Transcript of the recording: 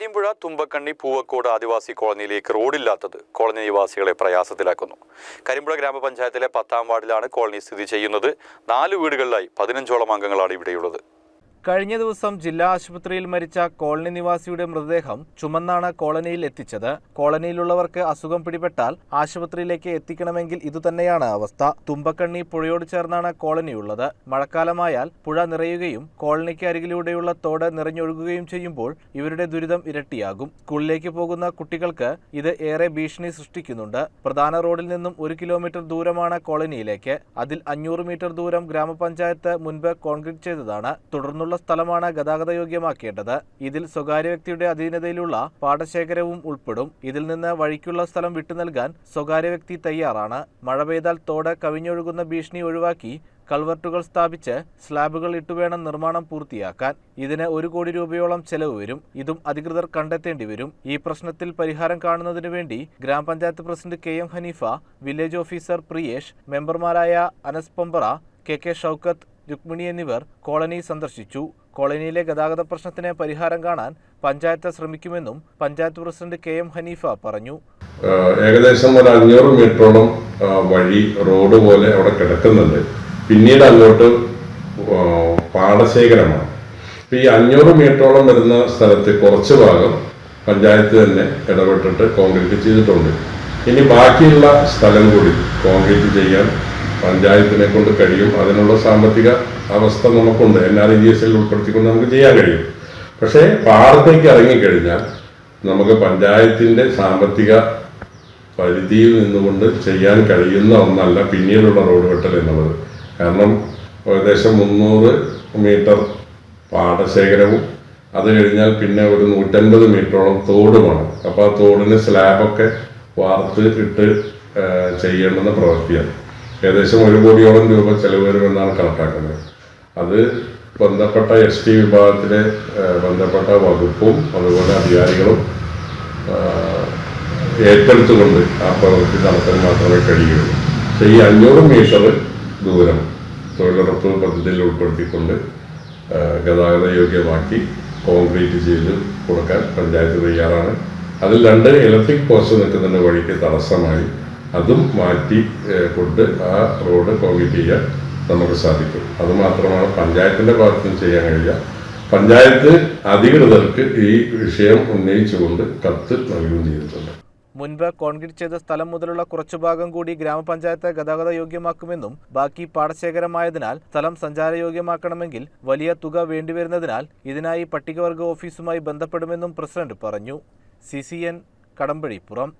കരിമ്പുഴ തുമ്പക്കണ്ണി പൂവക്കോട് ആദിവാസി കോളനിയിലേക്ക് റോഡില്ലാത്തത് കോളനി നിവാസികളെ പ്രയാസത്തിലാക്കുന്നു. കരിമ്പുഴ ഗ്രാമപഞ്ചായത്തിലെ പത്താം വാർഡിലാണ് കോളനി സ്ഥിതി ചെയ്യുന്നത്. നാല് വീടുകളിലായി പതിനഞ്ചോളം അംഗങ്ങളാണ് ഇവിടെയുള്ളത്. കഴിഞ്ഞ ദിവസം ജില്ലാ ആശുപത്രിയിൽ മരിച്ച കോളനി നിവാസിയുടെ മൃതദേഹം ചുമന്നാണ് കോളനിയിൽ എത്തിച്ചത്. കോളനിയിലുള്ളവർക്ക് അസുഖം പിടിപെട്ടാൽ ആശുപത്രിയിലേക്ക് എത്തിക്കണമെങ്കിൽ ഇതുതന്നെയാണ് അവസ്ഥ. തുമ്പക്കണ്ണി പുഴയോട് ചേർന്നാണ് കോളനിയുള്ളത്. മഴക്കാലമായാൽ പുഴ നിറയുകയും കോളനിക്ക് അരികിലൂടെയുള്ള തോട് നിറഞ്ഞൊഴുകുകയും ചെയ്യുമ്പോൾ ഇവരുടെ ദുരിതം ഇരട്ടിയാകും. സ്കൂളിലേക്ക് പോകുന്ന കുട്ടികൾക്ക് ഇത് ഏറെ ഭീഷണി സൃഷ്ടിക്കുന്നുണ്ട്. പ്രധാന റോഡിൽ നിന്നും ഒരു കിലോമീറ്റർ ദൂരമാണ് കോളനിയിലേക്ക്. അതിൽ അഞ്ഞൂറ് മീറ്റർ ദൂരം ഗ്രാമപഞ്ചായത്ത് മുൻപ് കോൺക്രീറ്റ് ചെയ്തതാണ്. തുടർന്നുള്ള സ്ഥലമാണ് ഗതാഗത യോഗ്യമാക്കേണ്ടത് ഇതിൽ സ്വകാര്യ വ്യക്തിയുടെ അധീനതയിലുള്ള പാടശേഖരവും ഉൾപ്പെടും. ഇതിൽ നിന്ന് വഴിക്കുള്ള സ്ഥലം വിട്ടു നൽകാൻ സ്വകാര്യ വ്യക്തി തയ്യാറാണ്. മഴ പെയ്താൽ തോട് കവിഞ്ഞൊഴുകുന്ന ഭീഷണി ഒഴിവാക്കി കൾവർട്ടുകൾ സ്ഥാപിച്ച് സ്ലാബുകൾ ഇട്ടുവേണം നിർമ്മാണം പൂർത്തിയാക്കാൻ. ഇതിന് ഒരു കോടി രൂപയോളം ചെലവ് വരും. ഇതും അധികൃതർ കണ്ടെത്തേണ്ടി വരും. ഈ പ്രശ്നത്തിൽ പരിഹാരം കാണുന്നതിനു വേണ്ടി ഗ്രാമപഞ്ചായത്ത് president K M Haneefa village officer Priyesh മെമ്പർമാരായ അനസ് പമ്പറ കെ കെ ഷൌക്കത്ത് രുക്മിണി എന്നിവർ കോളനി സന്ദർശിച്ചു. കോളനിയിലെ ഗതാഗത പ്രശ്നത്തിന് പരിഹാരം കാണാൻ പഞ്ചായത്ത് ശ്രമിക്കുമെന്നും panchayat president K M Haneefa പറഞ്ഞു. ഏകദേശം ഒരു അഞ്ഞൂറ് മീറ്ററോളം വഴി റോഡ് പോലെ അവിടെ കിടക്കുന്നുണ്ട്. പിന്നീട് അങ്ങോട്ട് പാടശേഖരമാണ്. ഈ അഞ്ഞൂറ് മീറ്ററോളം വരുന്ന സ്ഥലത്ത് കുറച്ച് ഭാഗം പഞ്ചായത്ത് തന്നെ ഇടപെട്ടിട്ട് കോൺക്രീറ്റ് ചെയ്തിട്ടുണ്ട്. ഇനി ബാക്കിയുള്ള സ്ഥലം കൂടി കോൺക്രീറ്റ് ചെയ്യാൻ പഞ്ചായത്തിനെ കൊണ്ട് കഴിയും. അതിനുള്ള സാമ്പത്തിക അവസ്ഥ നമുക്കുണ്ട്. എൻ ആർ ഇ ജി എസിൽ ഉൾപ്പെടുത്തിക്കൊണ്ട് നമുക്ക് ചെയ്യാൻ കഴിയും. പക്ഷേ പാടത്തേക്ക് ഇറങ്ങിക്കഴിഞ്ഞാൽ നമുക്ക് പഞ്ചായത്തിന്റെ സാമ്പത്തിക പരിധിയിൽ നിന്നുകൊണ്ട് ചെയ്യാൻ കഴിയുന്ന ഒന്നല്ല പിന്നീടുള്ള റോഡ് വെട്ടൽ എന്നുള്ളത്. കാരണം ഏകദേശം മുന്നൂറ് മീറ്റർ പാടശേഖരവും അത് കഴിഞ്ഞാൽ പിന്നെ ഒരു നൂറ്റൻപത് മീറ്ററോളം തോടുമാണ്. അപ്പോൾ ആ തോടിന് സ്ലാബൊക്കെ വാർത്ത് ഇട്ട് ചെയ്യേണ്ടുന്ന പ്രവൃത്തിയാണ്. ഏകദേശം ഒരു കോടിയോളം രൂപ ചെലവ് വരുമെന്നാണ് കണക്കാക്കുന്നത്. അത് ബന്ധപ്പെട്ട എസ് ടി വിഭാഗത്തിലെ ബന്ധപ്പെട്ട വകുപ്പും അതുപോലെ അധികാരികളും ഏറ്റെടുത്തുകൊണ്ട് ആ പ്രവൃത്തി നടത്താൻ മാത്രമേ കഴിയുള്ളൂ. പക്ഷേ ഈ അഞ്ഞൂറ് മീറ്റർ ദൂരം തൊഴിലുറപ്പ് പദ്ധതിയിൽ ഉൾപ്പെടുത്തിക്കൊണ്ട് ഗതാഗത യോഗ്യമാക്കി കോൺക്രീറ്റ് ചെയ്ത് കൊടുക്കാൻ പഞ്ചായത്ത് തയ്യാറാണ്. അതിൽ രണ്ട് ഇലക്ട്രിക് പോസ്റ്റ് നിൽക്കുന്നതിന്റെ വഴിക്ക് തടസ്സമായി അതും മാറ്റി കൊണ്ട് ആ റോഡ് കോൺക്രീറ്റ് ചെയ്യാൻ നമുക്ക് സാധിക്കും. അതുമാത്രമാണ് പഞ്ചായത്തിന്റെ ഭാഗത്ത് നിന്ന് ചെയ്യാൻ കഴിയുക. പഞ്ചായത്ത് അധികൃതർക്ക് ഈ വിഷയം ഉന്നയിച്ചുകൊണ്ട് കത്ത് നൽകുകയും ചെയ്തിട്ടുണ്ട്. മുൻപ് കോൺക്രീറ്റ് ചെയ്ത സ്ഥലം മുതലുള്ള കുറച്ചു ഭാഗം കൂടി ഗ്രാമപഞ്ചായത്ത് ഗതാഗത യോഗ്യമാക്കുമെന്നും ബാക്കി പാടശേഖരമായതിനാൽ സ്ഥലം സഞ്ചാരയോഗ്യമാക്കണമെങ്കിൽ വലിയ തുക വേണ്ടിവരുന്നതിനാൽ ഇതിനായി പട്ടികവർഗ ഓഫീസുമായി ബന്ധപ്പെടുമെന്നും പ്രസിഡന്റ് പറഞ്ഞു. C C N Kadampazhipuram